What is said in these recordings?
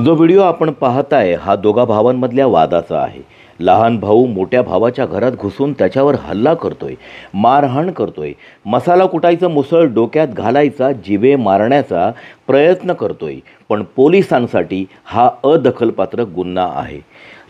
जो व्हिडिओ आपण पाहताय हा दोघा भावांमधल्या वादाचा आहे. लहान भाऊ मोठ्या भावाच्या घरात घुसून त्याच्यावर हल्ला करतोय मारहाण करतोय मसाला कुटायचं मुसळ डोक्यात घालायचा जिवे मारण्याचा प्रयत्न करतोय पण पोलिसांसाठी हा अदखलपात्र गुन्हा आहे.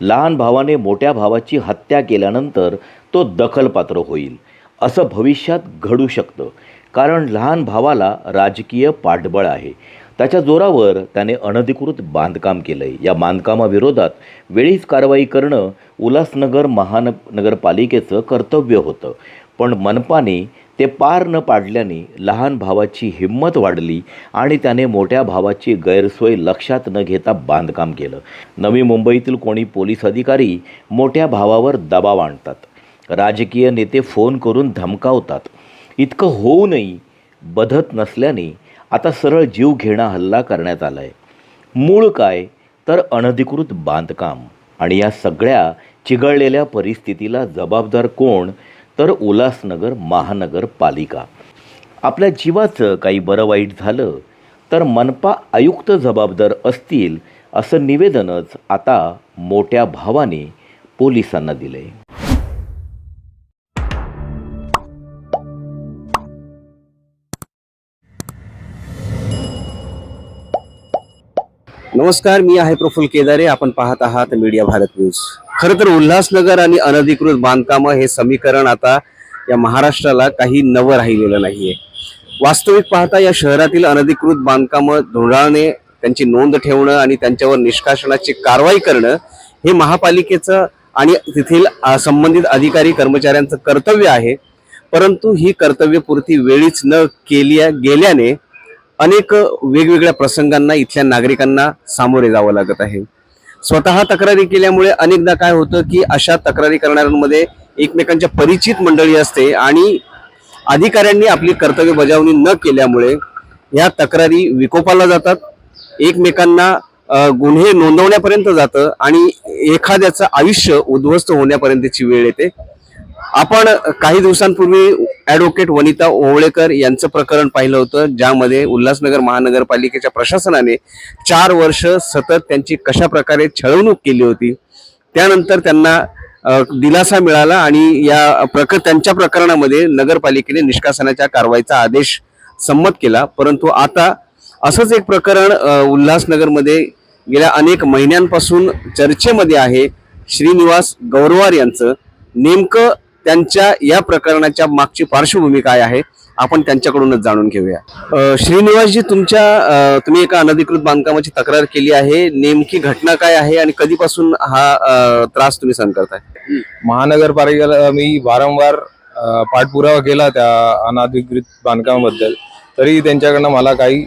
लहान भावाने मोठ्या भावाची हत्या केल्यानंतर तो दखलपात्र होईल. असं भविष्यात घडू शकतं कारण लहान भावाला राजकीय पाठबळ आहे. त्याच्या जोरावर त्याने अनधिकृत बांधकाम केलं आहे या बांधकामाविरोधात वेळीच कारवाई करणं उल्हासनगर महानगरपालिकेचं कर्तव्य होतं. पण मनपाने ते पार न पाडल्याने लहान भावाची हिंमत वाढली आणि त्याने मोठ्या भावाची गैरसोय लक्षात न घेता बांधकाम केलं. नवी मुंबईतील कोणी पोलीस अधिकारी मोठ्या भावावर दबाव आणतात. राजकीय नेते फोन करून धमकावतात. इतकं होऊनही बधत नसल्याने आता सरळ जीव घेणा हल्ला करण्यात आला आहे मूळ काय? तर अनधिकृत बांधकाम. आणि या सगळ्या चिघळलेल्या परिस्थितीला जबाबदार कोण? तर उल्हासनगर महानगरपालिका. आपल्या जीवाचं काही बरं वाईट झालं तर मनपा आयुक्त जबाबदार असतील असं निवेदनच आता मोठ्या भावाने पोलिसांना दिलं आहे नमस्कार मी आहे प्रफुल केदारे. आपण पाहत आहात मीडिया भारत न्यूज. खरं तर उल्हासनगर आणि अनधिकृत बांधकामं हे समीकरण आता या महाराष्ट्राला काही नवं राहिलेलं नाहीये. वास्तविक पाहता या शहरातील अनधिकृत बांधकामं धोरणाने त्यांची नोंद ठेवणं आणि त्यांच्यावर निष्कासनाची कारवाई करणं हे महापालिकेचं आणि तेथील संबंधित अधिकारी कर्मचाऱ्यांचं कर्तव्य आहे. परंतु ही कर्तव्यपूर्ती वेळीच न केली गेल्याने अनेक वेगवेगळ्या प्रसंगांना इथल्या नागरिकांना सामोरे जावं लागत आहे. स्वतः तक्रारी केल्यामुळे अनेकदा काय होतं की अशा तक्रारी करणाऱ्यांमध्ये एकमेकांच्या परिचित मंडळी असते आणि अधिकाऱ्यांनी आपली कर्तव्य बजावणी न केल्यामुळे ह्या तक्रारी विकोपाला जातात. एकमेकांना गुन्हे नोंदवण्यापर्यंत जातं आणि एखाद्याचं आयुष्य उद्ध्वस्त होण्यापर्यंतची वेळ येते. आपण काही दिवसांपूर्वी ऍडव्होकेट वनिता ओवळेकर यांचं प्रकरण पाहिलं होतं ज्यामध्ये उल्हासनगर महानगरपालिकेच्या प्रशासनाने चार वर्ष सतत त्यांची कशा प्रकारे छळवणूक केली होती. त्यानंतर त्यांना दिलासा मिळाला आणि या प्रक त्यांच्या प्रकरणामध्ये नगरपालिकेने निष्कासनाच्या कारवाईचा आदेश संमत केला. परंतु आता असंच एक प्रकरण उल्हासनगरमध्ये गेल्या अनेक महिन्यांपासून चर्चेमध्ये आहे. श्रीनिवास गौरवार यांचं नेमकं त्यांच्या या प्रकरणाच्या मागची पार्श्वभूमी काय आहे आपण त्यांच्याकडूनच जाणून घेऊया. श्रीनिवासजी तुमच्या तुम्ही एका अनधिकृत बांधकामाची तक्रार केली आहे. नेमकी घटना काय आहे आणि कधीपासून हा त्रास तुम्ही सहन करताय? महानगरपालिकेला मी वारंवार पाठपुरावा केला त्या अनाधिकृत बांधकामाबद्दल. तरी त्यांच्याकडनं मला काही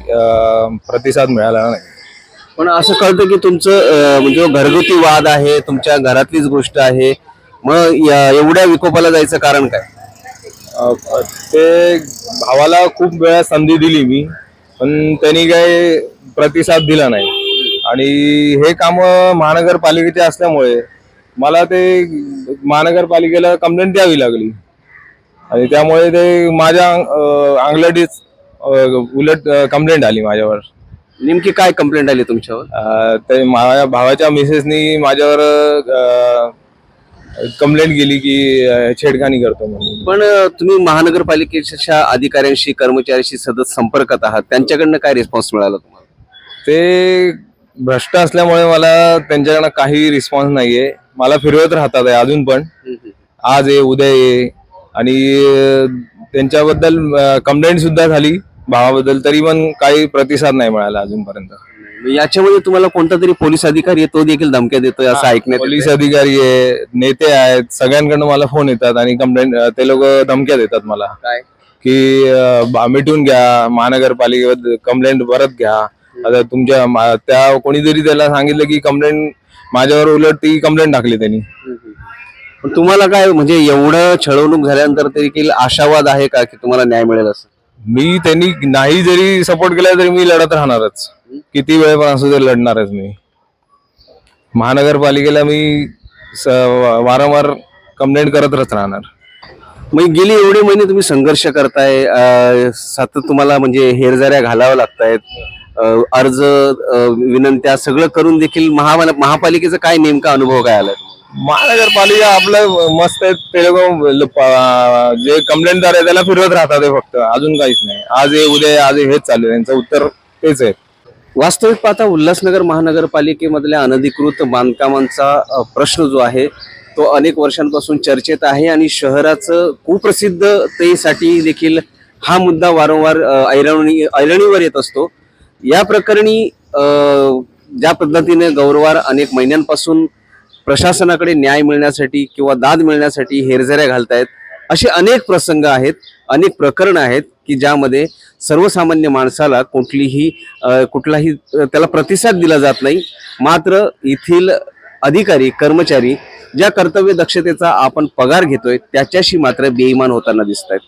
प्रतिसाद मिळाला नाही. पण असं कळतं की तुमचं म्हणजे घरगुती वाद आहे तुमच्या घरातलीच गोष्ट आहे. मग या- एवढ्या विकोपाला जायचं कारण काय? ते भावाला खूप वेळा संधी दिली मी पण त्यांनी काही प्रतिसाद दिला नाही. आणि हे काम महानगरपालिकेचे असल्यामुळे मला ते महानगरपालिकेला कंप्लेंट द्यावी लागली. आणि त्यामुळे ते माझ्या अंगलटीच उलट कंप्लेंट आली माझ्यावर. नेमकी काय कंप्लेंट आली तुमच्यावर? ते माझ्या भावाच्या मिसेसनी माझ्यावर कंप्लेंट केली की छेडखानी करतो म्हणून. पण तुम्ही महानगरपालिकेच्या अधिकाऱ्यांशी कर्मचाऱ्यांशी सतत संपर्कात आहात. त्यांच्याकडनं काय रिस्पॉन्स मिळाला तुम्हाला? ते भ्रष्ट असल्यामुळे मला त्यांच्याकडनं काही रिस्पॉन्स नाहीये. मला फिरवत राहतात आहे अजून पण. आज ये उद्या ये आणि त्यांच्याबद्दल कंप्लेंट सुद्धा झाली. भावाबद्दल तरी पण काही प्रतिसाद नाही मिळाला अजूनपर्यंत. याच्यामध्ये तुम्हाला कोणता तरी पोलीस अधिकारी आहे तो देखील धमक्या देतोय असं ऐकण्यात पोलीस. अधिकारी आहे नेते आहेत सगळ्यांकडनं मला फोन येतात आणि कंप्लेंट ते लोक धमक्या देतात मला. काय? की अ, बा- मिटून घ्या महानगरपालिकेवर कंप्लेंट परत घ्या. आता तुमच्या मा- त्या कोणीतरी त्याला सांगितलं की कंप्लेंट माझ्यावर उलट ती कंप्लेंट टाकली त्यांनी. पण तुम्हाला काय म्हणजे एवढं छळवणूक झाल्यानंतर देखील आशावाद आहे का की तुम्हाला न्याय मिळेल असं? मी त्यांनी नाही जरी सपोर्ट केला तरी मी लढत राहणारच. किती वेळ पण असू दे लढणारच मी. महानगरपालिकेला मी वारंवार कंप्लेंट करतच राहणार. मग गेली एवढे महिने तुम्ही संघर्ष करताय सतत तुम्हाला म्हणजे हेरजाऱ्या घालाव्या लागतायत. अर्ज विनंत्या सगळं करून देखील महापाल महापालिकेचा काय नेमका अनुभव काय आला महानगरपालिका आपलं मस्त आहे ते लोक जे कंप्लेंटदार आहे त्याला फिरवत राहतात ते फक्त. अजून काहीच नाही. आज हे उद्या आज हेच चालू आहे. त्यांचं उत्तर तेच आहे. वास्तविक पाहता उल्हासनगर महानगरपालिकेमधल्या अनधिकृत बांधकामांचा प्रश्न जो आहे तो अनेक वर्षांपासून चर्चेत आहे आणि शहराचं कुप्रसिद्धतेसाठी देखील हा मुद्दा वारंवार ऐरणी ऐरणीवर येत असतो. या प्रकरणी ज्या पद्धतीने गौरवार अनेक महिन्यांपासून प्रशासनाकडे न्याय मिळण्यासाठी किंवा दाद मिळण्यासाठी हेरझऱ्या घालतायत असे अनेक प्रसंग आहेत अनेक प्रकरणं आहेत की ज्यामध्ये सर्वसामान्य माणसाला कुठलीही कुठलाही त्याला प्रतिसाद दिला जात नाही. मात्र येथील अधिकारी कर्मचारी ज्या कर्तव्य दक्षतेचा आपण पगार घेतोय त्याच्याशी मात्र बेईमान होताना दिसत आहेत